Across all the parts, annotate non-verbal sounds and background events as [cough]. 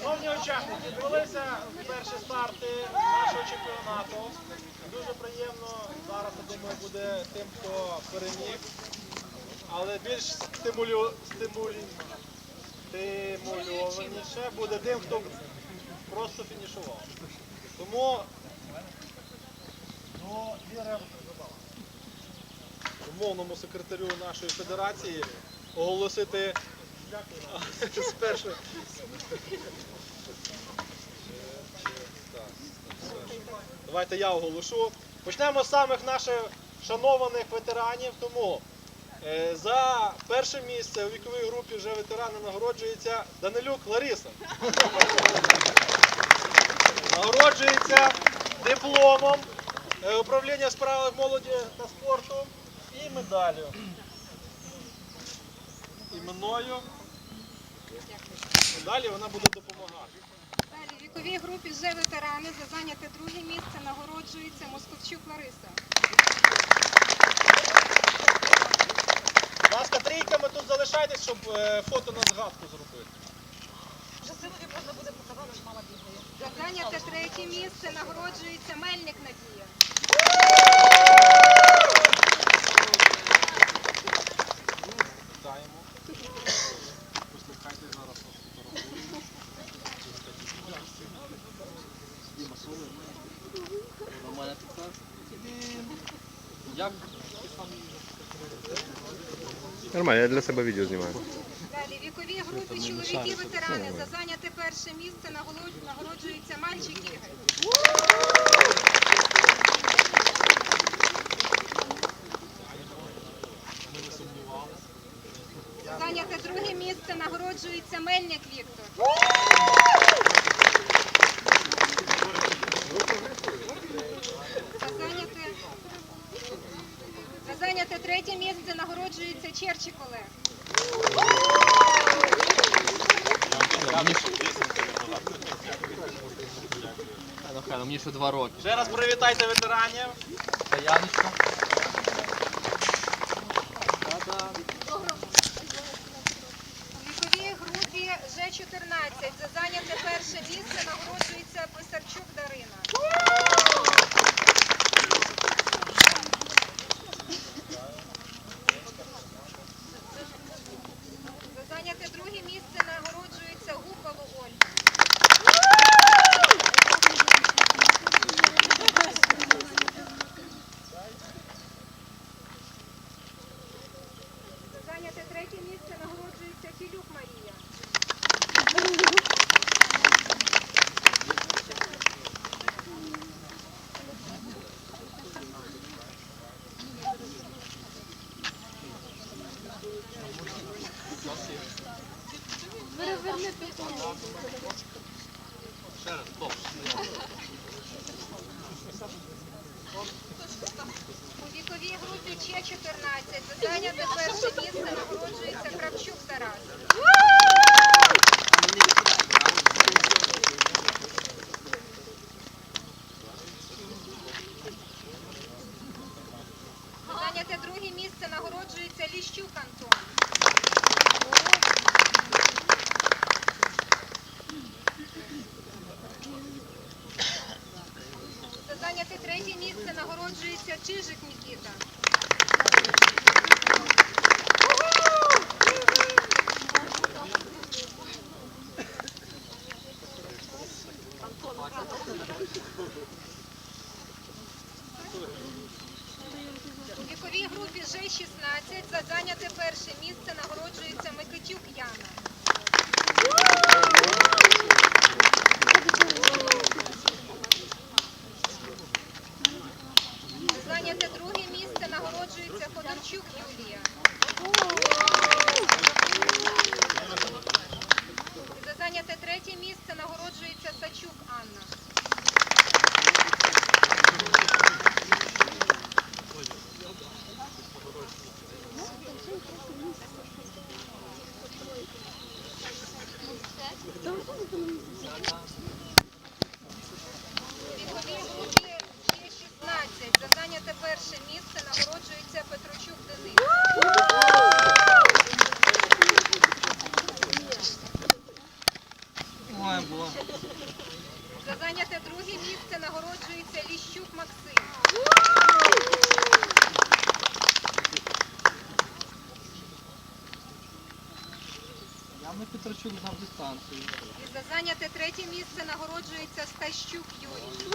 Шановні учасники, відбулися перші старти нашого чемпіонату. Дуже приємно. Зараз, я думаю, буде тим, хто переміг. Але більш стимулю... стимулі... стимульованіше буде тим, хто просто фінішував. Тому ну, віримо умовному секретарю нашої федерації оголосити [laughs] з першої. Давайте я оголошу. Почнемо з самих наших шанованих ветеранів. Тому е, за перше місце у віковій групі вже ветерани нагороджується Данилюк Лариса. Нагороджується дипломом е, управління справи молоді та спорту і медаллю. Іменною. Далі вона буде допомагати. Далі в віковій групі вже ветерани за зайняте друге місце нагороджується Московчук Лариса. Будь ласка, трійками тут залишайтесь, щоб е, фото на згадку зробити. За зайняте третє місце нагороджується Мельник Надія. Вітаємо. Послухайте зараз фотографуємо. Нормально так. Як Нормально, я для себе відео знімаю. Далі в віковій групі чоловіки ветерани за зайняте перше місце наголо- нагороджується мальчик Ігор. Зайняте друге місце нагороджується Мельник Віктор. За зайняте, за зайняте третє місце нагороджується Черчик Олег. ну ну мені ще два роки. Ще раз привітайте ветеранів. Та У віковій групі Ж-14 за зайняте перше місце нагороджується Писарчук Дарина. За зайняте друге місце нагороджується Гуколу Ольга. За зайняте третє місце нагороджується Філюк Марія. Ще раз, стоп. У віковій групі Ч-14 за зайняте перше місце нагороджується Кравчук Тарас. За зайняте друге місце нагороджується Ліщук Антон. За зайняте третє місце нагороджується Чижик Нікіта. У віковій групі Ж-16 за зайняте перше місце нагороджується Микитюк Яна. За Зайняте друге місце нагороджується Ходорчук Юлія. За зайняте третє місце нагороджується Сачук Анна. У віковій групі є 16. За зайняте перше місце Петрачук знав дистанцію. І за зайняте третє місце нагороджується Стащук Юрій.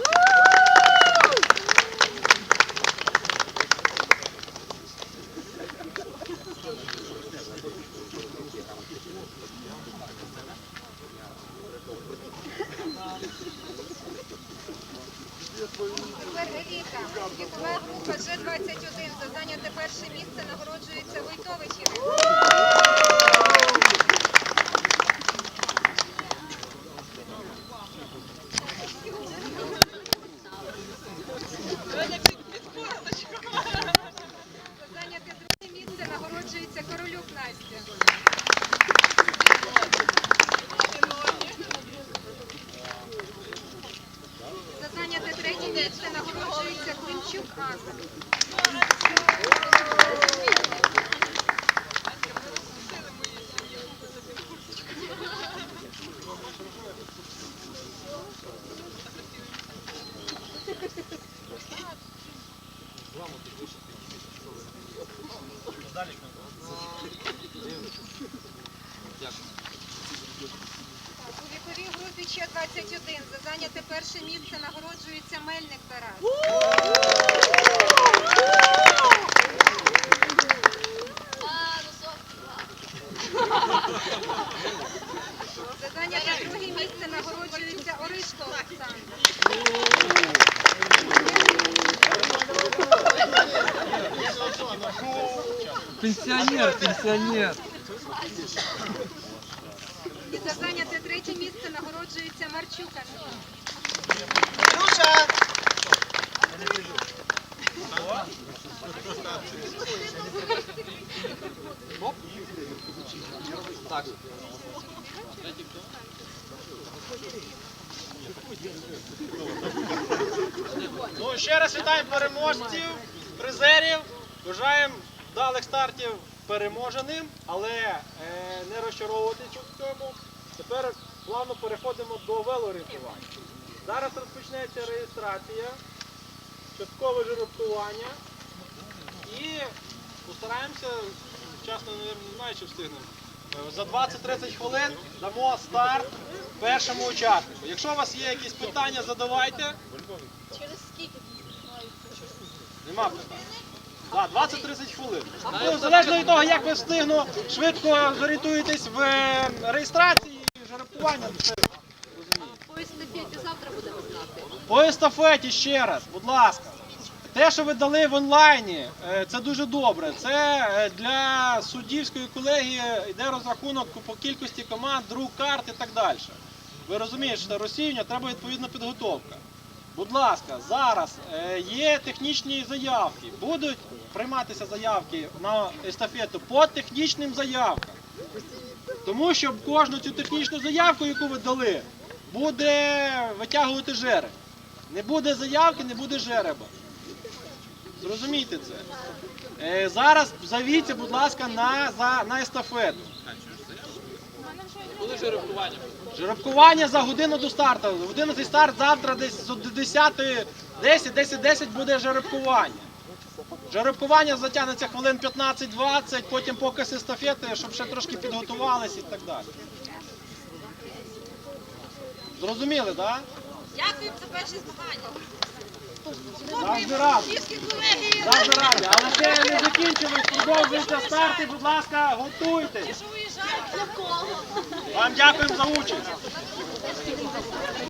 Тепер еліта. Вікова група G21. За зайняте перше місце нагороджується Войтович Ірина. За зайняте друге місце нагороджується Королюк Настя. За зайняте третє місце нагороджується Климчук Аза. Так, 31. За зайняте перше місце нагороджується Мельник Тарас. Задання на друге місце нагороджується Оришко Олександр. Пенсіонер, пенсіонер. І за зайняте третє місце нагороджується Марчука. Так. Ну, ще раз вітаємо переможців, призерів. Бажаємо вдалих стартів переможеним, але е, не розчаровуватись у цьому. Тепер плавно переходимо до велоорієнтування. Зараз розпочнеться реєстрація, часткове жеребкування і постараємося, чесно не знаю, чи встигнемо. Е, За 20-30 хвилин дамо старт першому учаснику. Якщо у вас є якісь питання, задавайте. Через скільки? Нема питань. Да, 20-30 хвилин. Ну, залежно від того, як ви встигну швидко зорієнтуєтесь в е, реєстрації і жеребкування. По естафеті завтра будемо знати. По естафеті ще раз, будь ласка. Те, що ви дали в онлайні, е, це дуже добре. Це е, для суддівської колегії йде розрахунок по кількості команд, друк карт і так далі. Ви розумієте, що розсіювання треба відповідна підготовка. Будь ласка, зараз е, є технічні заявки. Будуть прийматися заявки на естафету по технічним заявкам. Тому що кожну цю технічну заявку, яку ви дали, буде витягувати жереб. Не буде заявки, не буде жереба. Зрозумійте це. Е, зараз завіться, будь ласка, на, за, на естафету. Коли жеребкування? Жеребкування за годину до старту. В 11 старт завтра десь з 10, 10, 10, 10 буде жеребкування. Жеребкування затягнеться хвилин 15-20, потім показ естафети, щоб ще трошки підготувались і так далі. Зрозуміли, так? Да? Дякую за перші змагання. Завжди раді. Завжди раді. Але ще не закінчились, продовжуються старти, будь ласка, готуйтесь. Вам дякуємо за участь.